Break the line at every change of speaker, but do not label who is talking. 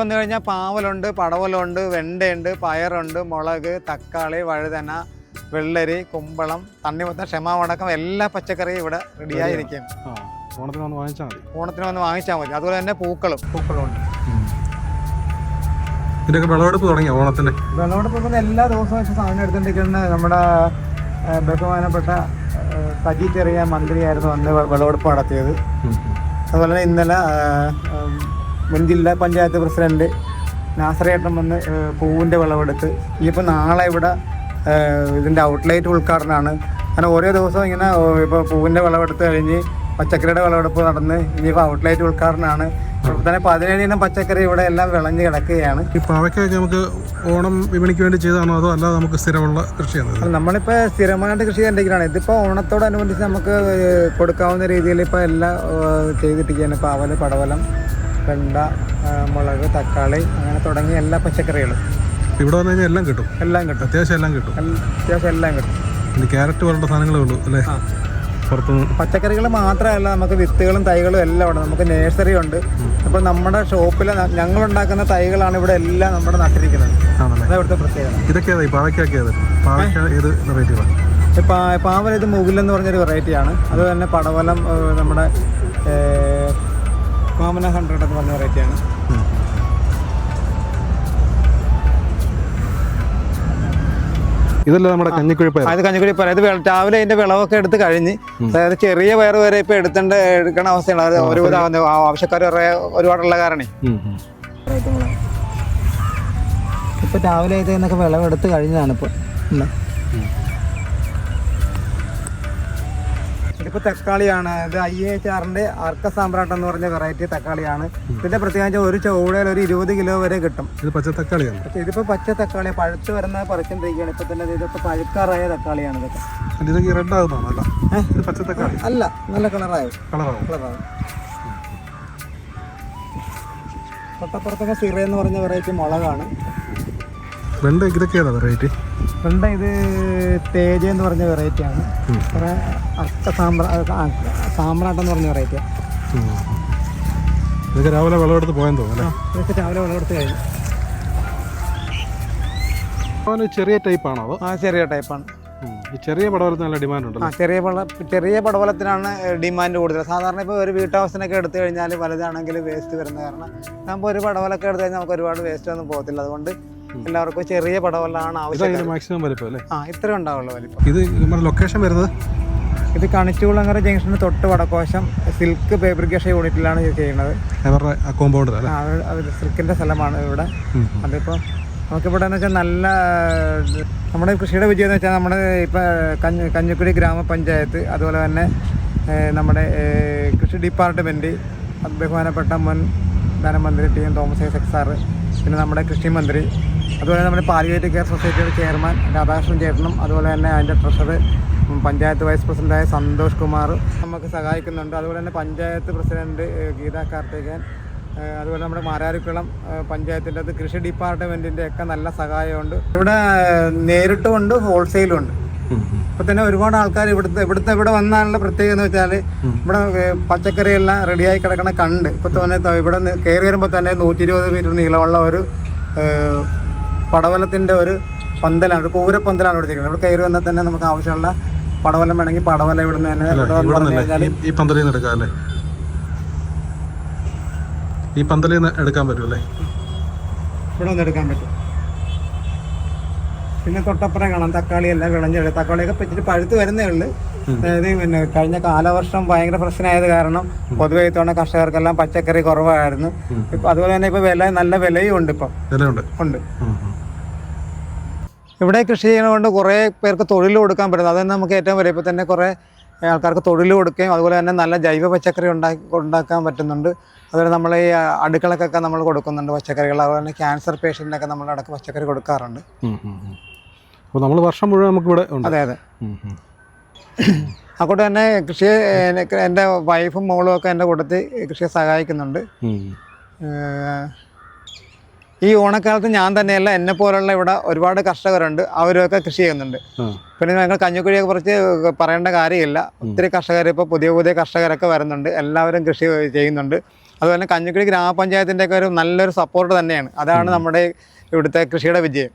വന്നു കഴിഞ്ഞാൽ പാവലുണ്ട് പടവലുണ്ട് വെണ്ടയുണ്ട് പയറുണ്ട് മുളക് തക്കാളി വഴുതന വെള്ളരി കുമ്പളം തണ്ണിമത്തം ക്ഷമാവടക്കം എല്ലാ പച്ചക്കറിയും ഇവിടെ റെഡിയായിരിക്കും
ഓണത്തിന് വന്ന് വാങ്ങിച്ചാൽ മതി.
ഓണത്തിന് വന്ന് വാങ്ങിച്ചാൽ മതി. അതുപോലെ തന്നെ പൂക്കളും. പൂക്കളും ഉണ്ട്.
ഇതിന്റെയൊക്കെ വിളവെടുപ്പ് തുടങ്ങിയ ഓണത്തിന്റെ
വിളവെടുപ്പ് എല്ലാ ദിവസവും വെച്ച് സാധനം എടുത്തിട്ടിരിക്കുന്ന നമ്മുടെ ബഹുമാനപ്പെട്ട തജി സജി ചെറിയ മന്ത്രിയായിരുന്നു അന്ന് വിളവെടുപ്പ് നടത്തിയത്. അതുപോലെ തന്നെ ഇന്നലെ മുൻ ജില്ലാ പഞ്ചായത്ത് പ്രസിഡന്റ് നാസറേട്ടൻ വന്ന് പൂവിന്റെ പൂവിന്റെ വിളവെടുത്ത്. ഇനിയിപ്പോൾ നാളെ ഇവിടെ ഇതിന്റെ ഇതിന്റെ ഔട്ട്ലൈറ്റ് ഉദ്ഘാടനമാണ് അങ്ങനെ ഓരോ ദിവസവും ഇങ്ങനെ ഇപ്പോൾ പൂവിന്റെ വിളവെടുത്ത് കഴിഞ്ഞ് പച്ചക്കറിയുടെ വിളവെടുപ്പ് നടന്ന് ഇനിയിപ്പോൾ ഔട്ട്ലൈറ്റ് ഉദ്ഘാടനമാണ് തന്നെ പതിനേഴ് ഇനം പച്ചക്കറി ഇവിടെ എല്ലാം വിളഞ്ഞ് കിടക്കുകയാണ്.
ഈ പാവയ്ക്കൊക്കെ നമുക്ക് ഓണം വിപണിക്ക് വേണ്ടി ചെയ്താണോ അതോ അല്ലാതെ നമുക്ക് സ്ഥിരമുള്ള കൃഷിയാണ്?
നമ്മളിപ്പോൾ സ്ഥിരമായിട്ട് കൃഷി ചെയ്തിരിക്കുകയാണ് ഇതിപ്പോൾ ഓണത്തോടനുബന്ധിച്ച് നമുക്ക് കൊടുക്കാവുന്ന രീതിയിൽ ഇപ്പോൾ എല്ലാം ചെയ്തിട്ടിരിക്കുകയാണ്. പാവൽ അവൽ പടവലം വെണ്ട മുളക് തക്കാളി അങ്ങനെ തുടങ്ങിയ എല്ലാ പച്ചക്കറികളും.
ഇവിടെ വന്നു കഴിഞ്ഞാൽ എല്ലാം കിട്ടും.
എല്ലാം കിട്ടും.
അത്യാവശ്യം എല്ലാം കിട്ടും.
അത്യാവശ്യം എല്ലാം കിട്ടും.
പിന്നെ ക്യാരറ്റ് പോലുള്ള സാധനങ്ങളേ ഉള്ളൂ അല്ലേ. പുറത്തുനിന്ന്
പച്ചക്കറികൾ മാത്രമല്ല നമുക്ക് വിത്തുകളും തൈകളും എല്ലാം ഉണ്ട്. നമുക്ക് നേഴ്സറി ഉണ്ട്. അപ്പോൾ നമ്മുടെ ഷോപ്പിൽ ഞങ്ങൾ ഉണ്ടാക്കുന്ന തൈകളാണ് ഇവിടെ എല്ലാം നമ്മുടെ നട്ടിരിക്കുന്നത്. അതാണ് ഇവിടുത്തെ പ്രത്യേകത.
ഏതാ ഈ പാവയ്ക്കൊക്കെ ഏത്? പാവയ്ക്ക ഏത് വെറൈറ്റികളാണ്
ഇപ്പം പാവൽ ഇത് മുകിലെന്ന് പറഞ്ഞൊരു വെറൈറ്റിയാണ് അതുപോലെ തന്നെ പടവലം നമ്മുടെ കോമന ഹൺഡ്രഡ് എന്ന് പറഞ്ഞ വെറൈറ്റിയാണ്
ഇതല്ല നമ്മുടെ കഞ്ഞിക്കുഴിപ്പയർ
അത് കഞ്ഞിക്കുടി പറയാം ഇത് രാവിലെ അതിന്റെ വിളവൊക്കെ എടുത്ത് കഴിഞ്ഞ് അതായത് ചെറിയ പയർ വരെ ഇപ്പൊ എടുത്തേണ്ട എടുക്കണ അവസ്ഥയാണ്. അത് ഒരുപാട് ആവശ്യക്കാർ ഒരുപാടുള്ള കാരണേ. ഇപ്പൊ രാവിലെ ഇത് എന്നൊക്കെ വിളവെടുത്ത് കഴിഞ്ഞതാണ് ഇപ്പൊ. ഇതിപ്പോ തക്കാളിയാണ്. ഇത് ഐ എച്ച് ആറിന്റെ അർക്ക സാമ്പ്രാട്ട് എന്ന് പറഞ്ഞ വെറൈറ്റി തക്കാളിയാണ്. ഇതിന്റെ പ്രത്യേകിച്ച് ഒരു ചുവടയിൽ ഒരു ഇരുപത് കിലോ വരെ കിട്ടും.
ഇത് പച്ചത്തക്കാളിയാണ്
പക്ഷേ ഇതിപ്പോ പച്ച തക്കാളി പഴുത്ത് വരുന്ന പറിച്ചിരിക്കുകയാണ് ഇപ്പൊ തന്നെ ഇതിപ്പോ പഴുക്കാറായ തക്കാളിയാണ് ഇതൊക്കെ.
റെഡ് ഇത്
അല്ല നല്ല കളറായോ
കളറാവും.
കളറാവും. തൊട്ടപ്പുറത്തൊക്കെ സിറ എന്ന് പറഞ്ഞ വെറൈറ്റി മുളകാണ്.
വെണ്ട ഇതൊക്കെ ഏതാ വെറൈറ്റി
വെണ്ട ഇത് തേജ എന്ന് പറഞ്ഞ വെറൈറ്റി ആണ്. അക്ക സാമ്പ്ര ആ, സാമ്പ്രാട്ടം എന്ന് പറഞ്ഞ വെറൈറ്റിയാണ്
ഇതൊക്കെ രാവിലെ വിളവെടുത്ത് പോയെന്ന് തോന്നുന്നു
ഇതൊക്കെ രാവിലെ വിളവെടുത്ത് കഴിഞ്ഞു.
അവന് ചെറിയ ടൈപ്പാണോ അതോ?
ആ ചെറിയ ടൈപ്പാണ്
ചെറിയ പടവലത്തിന് നല്ല ഡിമാൻഡ്
ആ
ഉണ്ടല്ലോ
ചെറിയ പട ചെറിയ പടവലത്തിനാണ് ഡിമാൻഡ് കൂടുതൽ. സാധാരണ ഇപ്പോൾ ഒരു വീട്ടാവശ്യത്തിനൊക്കെ എടുത്തു കഴിഞ്ഞാൽ വലുതാണെങ്കിൽ വേസ്റ്റ് വരുന്ന കാരണം. നമുക്ക് ഒരു പടവലൊക്കെ എടുത്തു കഴിഞ്ഞാൽ നമുക്ക് ഒരുപാട് വേസ്റ്റ് ഒന്നും പോകത്തില്ല. അതുകൊണ്ട് എല്ലാവർക്കും ചെറിയ പടവലാണ് ആവശ്യം
മാക്സിമം വലിപ്പം അല്ലേ?
ആ ഇത്രയും ഉണ്ടാവുള്ളൂ വലിപ്പം.
ഇത് നമ്മുടെ ലൊക്കേഷൻ വരുന്നത്?
ഇത് കണിച്ചുകുളങ്ങര ജംഗ്ഷന് തൊട്ട് വടക്കോശം സിൽക്ക് ഫാബ്രിക്കേഷൻ യൂണിറ്റിലാണ് ഇത് ചെയ്യുന്നത്. കോമ്പൗണ്ട് സിൽക്കിന്റെ സ്ഥലമാണ് ഇവിടെ.
അതിപ്പോ
അതിപ്പോൾ നമുക്കിവിടെ എന്ന് വെച്ചാൽ നല്ല നമ്മുടെ കൃഷിയുടെ വിജയം എന്ന് വെച്ചാൽ നമ്മുടെ ഇപ്പം കഞ്ഞി കഞ്ഞിക്കുടി ഗ്രാമപഞ്ചായത്ത് അതുപോലെ തന്നെ നമ്മുടെ കൃഷി ഡിപ്പാർട്ട്മെന്റ് ബഹുമാനപ്പെട്ട മുൻ ധനമന്ത്രി T N Thomas Isaac sir പിന്നെ നമ്മുടെ കൃഷിമന്ത്രി അതുപോലെ നമ്മുടെ പാലിയേറ്റ് കെയർ സൊസൈറ്റിയുടെ ചെയർമാൻ രാധാകൃഷ്ണൻ ചേട്ടനും അതുപോലെ തന്നെ അതിന്റെ ട്രഷറർ പഞ്ചായത്ത് വൈസ് പ്രസിഡന്റായ സന്തോഷ് കുമാർ നമുക്ക് സഹായിക്കുന്നുണ്ട്. അതുപോലെ തന്നെ പഞ്ചായത്ത് പ്രസിഡന്റ് ഗീത കാർത്തികൻ അതുപോലെ നമ്മുടെ മാരാരിക്കുളം പഞ്ചായത്തിന്റെ അത് കൃഷി ഡിപ്പാർട്ട്മെന്റിന്റെ ഒക്കെ നല്ല സഹായമുണ്ട്. ഇവിടെ നേരിട്ടും ഉണ്ട് ഹോൾസെയിലും ഉണ്ട്. ഇപ്പൊ തന്നെ ഒരുപാട് ആൾക്കാർ ഇവിടുത്തെ ഇവിടുത്തെ ഇവിടെ വന്നാലുള്ള പ്രത്യേകത എന്ന് വെച്ചാൽ ഇവിടെ പച്ചക്കറിയെല്ലാം റെഡിയായി കിടക്കണ കണ്ട്. ഇപ്പൊ തന്നെ ഇവിടെ കയറി വരുമ്പോൾ തന്നെ നൂറ്റി ഇരുപത് മീറ്റർ നീളമുള്ള ഒരു ഏഹ് പടവലത്തിന്റെ ഒരു പന്തലാണ് ഒരു കൂരപ്പന്തലാണ് ഇവിടെ ചെയ്യുന്നത് ഇവിടെ കയറി വന്നാൽ തന്നെ നമുക്ക് ആവശ്യമുള്ള പടവലം വേണമെങ്കിൽ പടവലം ഇവിടുന്ന് നിന്ന് തന്നെ
ഈ- പന്തലിൽ നിന്ന് എടുക്കാം അല്ലേ? ഈ പന്തലിൽ നിന്ന് എടുക്കാൻ പറ്റുമല്ലേ
ഇവിടെ വന്ന് എടുക്കാൻ പറ്റും. പിന്നെ തൊട്ടപ്പുറം കാണാം തക്കാളി എല്ലാം വിളഞ്ഞെടുക്കും തക്കാളിയൊക്കെ പറ്റിട്ട് പഴുത്ത് വരുന്നേ ഉള്ളു. അതായത് പിന്നെ കഴിഞ്ഞ കാലവർഷം ഭയങ്കര പ്രശ്നമായത് കാരണം പൊതുവെ ഇത്തവണ കർഷകർക്കെല്ലാം പച്ചക്കറി കുറവായിരുന്നു. ഇപ്പൊ അതുപോലെ തന്നെ ഇപ്പൊ വില നല്ല വിലയും ഉണ്ട് ഇപ്പൊ. ഉണ്ട്. ഇവിടെ കൃഷി ചെയ്യണതുകൊണ്ട് കുറേ പേർക്ക് തൊഴിൽ കൊടുക്കാൻ പറ്റുന്നത്. അത് നമുക്ക് ഏറ്റവും വലിയ ഇപ്പം തന്നെ കുറേ ആൾക്കാർക്ക് തൊഴിൽ കൊടുക്കുകയും അതുപോലെ തന്നെ നല്ല ജൈവ പച്ചക്കറി ഉണ്ടാക്കി ഉണ്ടാക്കാൻ പറ്റുന്നുണ്ട്. അതുപോലെ നമ്മൾ ഈ അടുക്കളക്കൊക്കെ നമ്മൾ കൊടുക്കുന്നുണ്ട് പച്ചക്കറികൾ അതുപോലെ തന്നെ ക്യാൻസർ പേഷ്യന്റിനൊക്കെ നമ്മൾ പച്ചക്കറി കൊടുക്കാറുണ്ട്.
അപ്പോൾ നമ്മൾ വർഷം മുഴുവൻ നമുക്ക് ഇവിടെ
അതെ അതെ. അതുകൊണ്ട് തന്നെ കൃഷിയെ എന്റെ വൈഫും മോളും ഒക്കെ എന്റെ കൂട്ടത്തിൽ കൃഷിയെ സഹായിക്കുന്നുണ്ട്. ഈ ഓണക്കാലത്ത് ഞാൻ തന്നെയല്ല എന്നെ പോലുള്ള ഇവിടെ ഒരുപാട് കർഷകരുണ്ട്. അവരൊക്കെ കൃഷി ചെയ്യുന്നുണ്ട്. പിന്നെ ഞങ്ങൾ കഞ്ഞിക്കുഴിയെ കുറിച്ച് പറയേണ്ട കാര്യമില്ല. ഒത്തിരി കർഷകർ ഇപ്പോൾ പുതിയ പുതിയ കർഷകരൊക്കെ വരുന്നുണ്ട്. എല്ലാവരും കൃഷി ചെയ്യുന്നുണ്ട്. അതുപോലെ തന്നെ കഞ്ഞിക്കുഴി ഗ്രാമപഞ്ചായത്തിന്റെ ഒക്കെ ഒരു നല്ലൊരു സപ്പോർട്ട് തന്നെയാണ്. അതാണ് നമ്മുടെ ഇവിടുത്തെ കൃഷിയുടെ വിജയം.